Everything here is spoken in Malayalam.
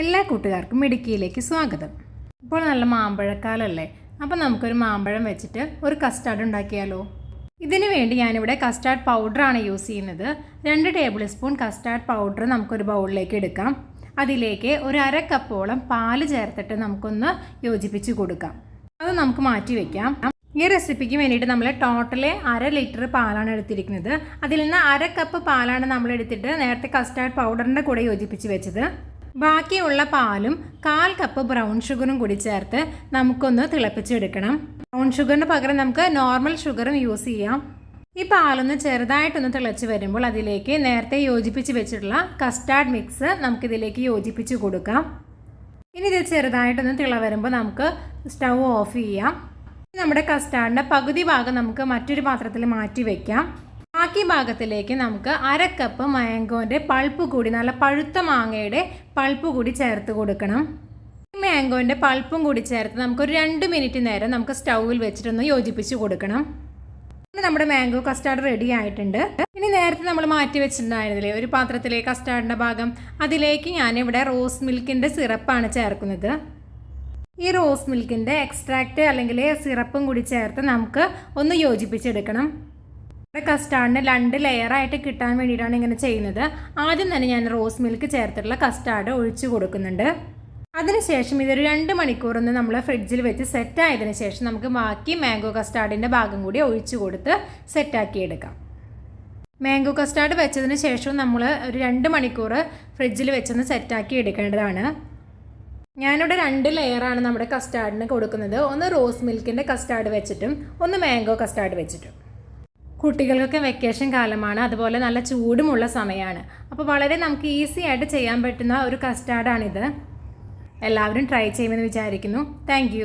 എല്ലാ കൂട്ടുകാർക്കും മിടുക്കിയിലേക്ക് സ്വാഗതം. ഇപ്പോൾ നല്ല മാമ്പഴക്കാലല്ലേ അപ്പോൾ നമുക്കൊരു മാമ്പഴം വെച്ചിട്ട് ഒരു കസ്റ്റാർഡ് ഉണ്ടാക്കിയാലോ? ഇതിനു വേണ്ടി ഞാനിവിടെ കസ്റ്റാർഡ് പൗഡറാണ് യൂസ് ചെയ്യുന്നത്. രണ്ട് ടേബിൾ സ്പൂൺ കസ്റ്റാർഡ് പൗഡർ നമുക്കൊരു ബൗളിലേക്ക് എടുക്കാം. അതിലേക്ക് ഒരു അര കപ്പോളം പാൽ ചേർത്തിട്ട് നമുക്കൊന്ന് യോജിപ്പിച്ച് കൊടുക്കാം. അത് നമുക്ക് മാറ്റി വെക്കാം. ഈ റെസിപ്പിക്ക് വേണ്ടിയിട്ട് നമ്മൾ ടോട്ടൽ അര ലിറ്റർ പാലാണ് എടുത്തിരിക്കുന്നത്. അതിൽ നിന്ന് അര കപ്പ് പാലാണ് നമ്മൾ എടുത്തിട്ട് നേരത്തെ കസ്റ്റാർഡ് പൗഡറിന്റെ കൂടെ യോജിപ്പിച്ച് വെച്ചത്. ബാക്കിയുള്ള പാലും കാൽ കപ്പ് ബ്രൗൺ ഷുഗറും കൂടി ചേർത്ത് നമുക്കൊന്ന് തിളപ്പിച്ചെടുക്കണം. ബ്രൗൺ ഷുഗറിന് പകരം നമുക്ക് നോർമൽ ഷുഗറും യൂസ് ചെയ്യാം. ഈ പാലൊന്ന് ചെറുതായിട്ടൊന്ന് തിളച്ച് വരുമ്പോൾ അതിലേക്ക് നേരത്തെ യോജിപ്പിച്ച് വെച്ചിട്ടുള്ള കസ്റ്റാർഡ് മിക്സ് നമുക്കിതിലേക്ക് യോജിപ്പിച്ച് കൊടുക്കാം. ഇനി ഇത് ചെറുതായിട്ടൊന്ന് തിള വരുമ്പോൾ നമുക്ക് സ്റ്റൗ ഓഫ് ചെയ്യാം. നമ്മുടെ കസ്റ്റാർഡിന്റെ പകുതി ഭാഗം നമുക്ക് മറ്റൊരു പാത്രത്തിൽ മാറ്റി വെക്കാം. ബാക്കി ഭാഗത്തിലേക്ക് നമുക്ക് അര കപ്പ് പൾപ്പ് കൂടി നല്ല പഴുത്ത മാങ്ങയുടെ പൾപ്പ് കൂടി ചേർത്ത് കൊടുക്കണം. മാംഗോന്റെ പൾപ്പും കൂടി ചേർത്ത് നമുക്കൊരു രണ്ട് മിനിറ്റ് നേരം നമുക്ക് സ്റ്റൗവിൽ വെച്ചിട്ടൊന്ന് യോജിപ്പിച്ച് കൊടുക്കണം. നമ്മുടെ മാംഗോ കസ്റ്റാർഡ് റെഡി ആയിട്ടുണ്ട്. ഇനി നേരത്തെ നമ്മൾ മാറ്റി വെച്ചിട്ടുണ്ടായിരുന്നില്ലേ? ഒരു പാത്രത്തിലെ കസ്റ്റാർഡിന്റെ ഭാഗം. അതിലേക്ക് ഞാനിവിടെ റോസ് മിൽക്കിന്റെ സിറപ്പാണ് ചേർക്കുന്നത്. ഈ റോസ് മിൽക്കിന്റെ എക്സ്ട്രാക്റ്റ് അല്ലെങ്കിൽ സിറപ്പും കൂടി ചേർത്ത് നമുക്ക് ഒന്ന് യോജിപ്പിച്ചെടുക്കണം. നമ്മുടെ കസ്റ്റാർഡിന് രണ്ട് ലെയറായിട്ട് കിട്ടാൻ വേണ്ടിയിട്ടാണ് ഇങ്ങനെ ചെയ്യുന്നത്. ആദ്യം തന്നെ ഞാൻ റോസ് മിൽക്ക് ചേർത്തിട്ടുള്ള കസ്റ്റാർഡ് ഒഴിച്ചു കൊടുക്കുന്നുണ്ട്. അതിനുശേഷം ഇതൊരു രണ്ട് മണിക്കൂർ ഒന്ന് നമ്മൾ ഫ്രിഡ്ജിൽ വെച്ച് സെറ്റ് ആയതിനു ശേഷം നമുക്ക് ബാക്കി മാംഗോ കസ്റ്റാർഡിന്റെ ഭാഗം കൂടി ഒഴിച്ചു കൊടുത്ത് സെറ്റാക്കിയെടുക്കാം മാംഗോ കസ്റ്റാർഡ് വെച്ചതിന് ശേഷവും നമ്മൾ ഒരു രണ്ട് മണിക്കൂർ ഫ്രിഡ്ജിൽ വെച്ചൊന്ന് സെറ്റാക്കി എടുക്കേണ്ടതാണ്. ഞാനിവിടെ രണ്ട് ലെയറാണ് നമ്മുടെ കസ്റ്റാർഡിന് കൊടുക്കുന്നത്. ഒന്ന് റോസ് മിൽക്കിന്റെ കസ്റ്റാർഡ് വെച്ചിട്ടും ഒന്ന് മാംഗോ കസ്റ്റാർഡ് വെച്ചിട്ടും. കുട്ടികൾക്കൊക്കെ വെക്കേഷൻ കാലമാണ്. അതുപോലെ നല്ല ചൂടുമുള്ള സമയമാണ് അപ്പോൾ വളരെ നമുക്ക് ഈസി ആയിട്ട് ചെയ്യാൻ പറ്റുന്ന ഒരു കസ്റ്റാർഡാണിത് എല്ലാവരും ട്രൈ ചെയ്യുമെന്ന് വിചാരിക്കുന്നു. താങ്ക്